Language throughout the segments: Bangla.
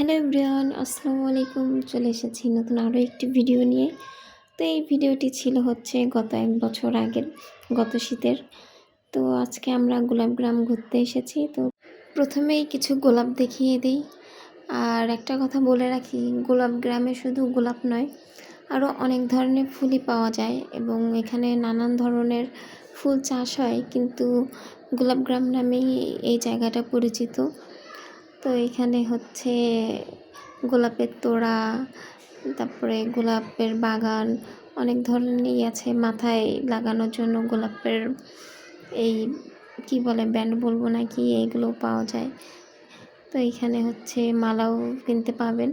হ্যালো এভরিওয়ান, আসসালামু আলাইকুম। চলে এসেছি নতুন আরও একটি ভিডিও নিয়ে। তো এই ভিডিওটি ছিল হচ্ছে গত এক বছর আগের, গত শীতের। তো আজকে আমরা গোলাপ গ্রাম ঘুরতে এসেছি। তো প্রথমেই কিছু গোলাপ দেখিয়ে দিই। আর একটা কথা বলে রাখি, গোলাপ গ্রামে শুধু গোলাপ নয় আরও অনেক ধরনের ফুলই পাওয়া যায় এবং এখানে নানান ধরনের ফুল চাষ হয়। কিন্তু গোলাপ গ্রাম নামেই এই জায়গাটা পরিচিত। তো এখানে হচ্ছে গোলাপের তোড়া, তারপরে গোলাপের বাগান, অনেক ধরনেরই আছে মাথায় লাগানোর জন্য গোলাপের এই, কি বলে, ব্যান্ড বলব না কি এইগুলো পাওয়া যায়। তো এখানে হচ্ছে মালাও কিনতে পাবেন।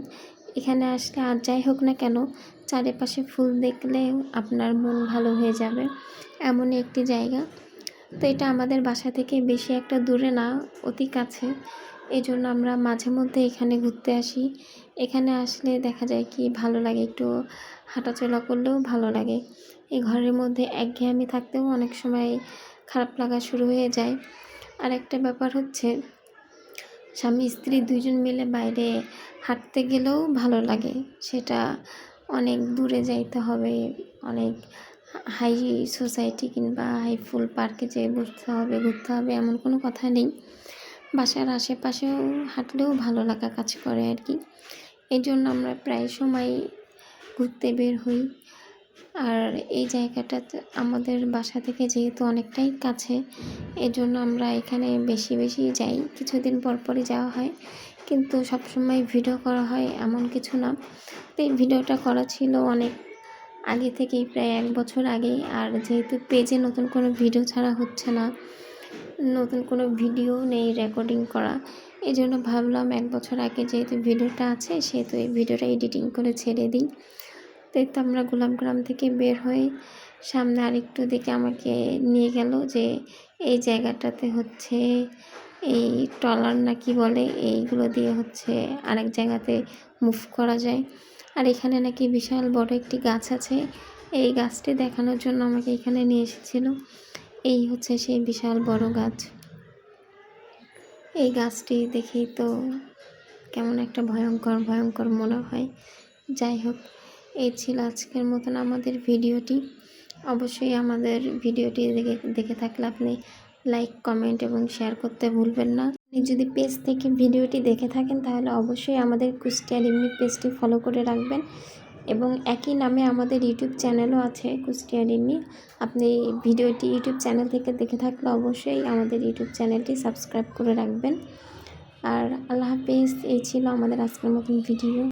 এখানে আসলে আর যাই হোক না কেন, চারিপাশে ফুল দেখলে আপনার মন ভালো হয়ে যাবে, এমনই একটি জায়গা। তো এটা আমাদের বাসা থেকে বেশি একটা দূরে না, অতি কাছে। এই জন্য আমরা মাঝে মধ্যে এখানে ঘুরতে আসি। এখানে আসলে দেখা যায় কি, ভালো লাগে একটু হাঁটাচলা করলেও ভালো লাগে। এই ঘরের মধ্যে একঘেয়েমি থাকতেও অনেক সময় খারাপ লাগা শুরু হয়ে যায়। আর একটা ব্যাপার হচ্ছে, স্বামী, স্ত্রী দুজন মিলে বাইরে হাঁটতে গেলেও ভালো লাগে। সেটা অনেক দূরে যাইতে হবে, অনেক হাই সোসাইটি কিংবা হাই ফুল পার্কে যেয়ে বসতে হবে, ঘুরতে হবে, এমন কোনো কথা নেই। বাসার আশেপাশেও হাঁটলেও ভালো লাগা কাজ করে আর কি। এই জন্য আমরা প্রায় সময় ঘুরতে বের হই। আর এই জায়গাটা আমাদের বাসা থেকে যেহেতু অনেকটাই কাছে এই জন্য আমরা এখানে বেশি বেশি যাই। কিছুদিন পর পরই যাওয়া হয়। কিন্তু সবসময় ভিডিও করা হয় এমন কিছু না। তো এই ভিডিওটা করা ছিল অনেক আগে থেকেই, প্রায় এক বছর আগেই। আর যেহেতু পেজে নতুন কোনো ভিডিও ছাড়া হচ্ছে না নতুন কোনো ভিডিও নেই রেকর্ডিং করা। এই জন্য ভাবলাম এক বছর আগে যেহেতু ভিডিওটা আছে, সেহেতু এই ভিডিওটা এডিটিং করে ছেড়ে দিই। তো তো আমরা গোলাপগ্রাম থেকে বের হয়ে সামনে আরেকটু দিকে আমাকে নিয়ে গেল যে এই জায়গাটাতে হচ্ছে এই ট্রলার না কি বলে, এইগুলো দিয়ে হচ্ছে আরেক জায়গাতে মুভ করা যায়। আর এখানে নাকি বিশাল বড় একটি গাছ আছে। এই গাছটি দেখানোর জন্য আমাকে এখানে নিয়ে এসেছিল। এই হচ্ছে সেই বিশাল বড় গাছ। এই গাছটি দেখেই তো কেমন একটা ভয়ঙ্কর ভয়ঙ্কর মনে হয়। যাই হোক, এই ছিল আজকের মতন আমাদের ভিডিওটি। অবশ্যই আমাদের ভিডিওটি দেখে দেখে থাকলে আপনি লাইক, কমেন্ট এবং শেয়ার করতে ভুলবেন না। আপনি যদি পেজ থেকে ভিডিওটি দেখে থাকেন, তাহলে অবশ্যই আমাদের কুষ্টিয়া লিমিট পেজটি ফলো করে রাখবেন। এবং একই নামে আমাদের ইউটিউব চ্যানেলও আছে কুষ্টিয়া রিমি আপনি ভিডিওটি ইউটিউব চ্যানেল থেকে দেখে থাকলে অবশ্যই আমাদের ইউটিউব চ্যানেলটি সাবস্ক্রাইব করে রাখবেন। আর আল্লাহ হাফিজ, এই ছিল আমাদের আজকের মতন ভিডিও।